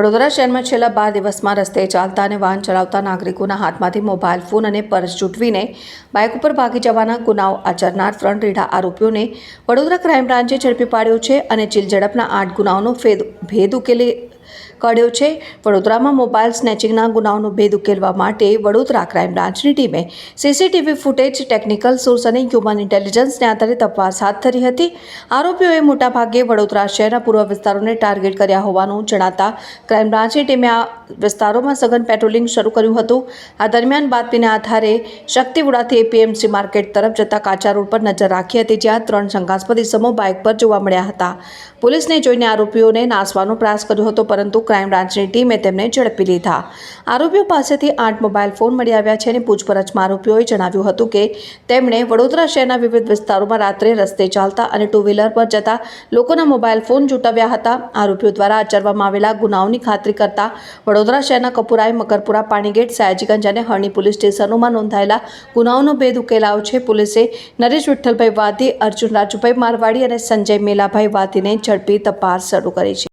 વડોદરા શહેરમાં છેલ્લા બાર દિવસમાં રસ્તે ચાલતા અને વાહન ચલાવતા નાગરિકોના હાથમાંથી મોબાઈલ, ફોન અને પર્સ ચૂંટવીને બાઇક ઉપર ભાગી જવાના ગુનાઓ આચરનાર ત્રણ રીઢા આરોપીઓને વડોદરા ક્રાઇમ બ્રાન્ચે ઝડપી પાડ્યો છે અને ચીલઝડપના આઠ ગુનાઓનો ફેદ, ભેદ ઉકેલી, કાઢ્યો છે. વડોદરામાં મોબાઈલ સ્નેચિંગના ગુનાઓનો ભેદ ઉકેલવા માટે વડોદરા ક્રાઇમ બ્રાન્ચની ટીમે સીસીટીવી ફૂટેજ, ટેકનિકલ સોર્સ અને હ્યુમન ઇન્ટેલિજન્સને આધારે તપાસ હાથ ધરી હતી. આરોપીઓએ મોટાભાગે વડોદરા શહેરના પૂર્વ વિસ્તારોને ટાર્ગેટ કર્યા હોવાનું જણાતા ક્રાઇમ બ્રાન્ચની ટીમે આ વિસ્તારોમાં સઘન પેટ્રોલિંગ શરૂ કર્યું હતું. આ દરમિયાન બાતમીના આધારે શક્તિપુરાથી એપીએમસી માર્કેટ તરફ જતા કાચા રોડ પર નજર રાખી હતી, જ્યાં ત્રણ શંકાસ્પદ ઇસમો બાઇક પર જોવા મળ્યા હતા. પોલીસને જોઈને આરોપીઓને નાસવાનો પ્રયાસ કર્યો હતો, પરંતુ ક્રાઇમ બ્રાન્ચની ટીમે તેમને ઝડપી લીધા. આરોપીઓ પાસેથી આઠ મોબાઈલ ફોન મળી આવ્યા છે અને પૂછપરછમાં આરોપીઓએ જણાવ્યું હતું કે તેમણે વડોદરા શહેરના વિવિધ વિસ્તારોમાં રાત્રે રસ્તે ચાલતા અને ટુ વ્હીલર પર જતા લોકોના મોબાઈલ ફોન જૂટવ્યા હતા. આરોપીઓ દ્વારા આચરવામાં આવેલા ગુનાઓની ખાતરી કરતા વડોદરા શહેરના કપુરાએ મકરપુરા, પાણીગેટ, સયાજીગંજ અને હરણી પોલીસ સ્ટેશનોમાં નોંધાયેલા ગુનાઓનો ભેદ ઉકેલાયો છે. પોલીસે નરેશ વિઠ્ઠલભાઈ વાદી અર્જુન રાજુભાઈ મારવાડી અને સંજય મેલાભાઈ વાદીને ઝડપી તપાસ શરૂ કરી છે.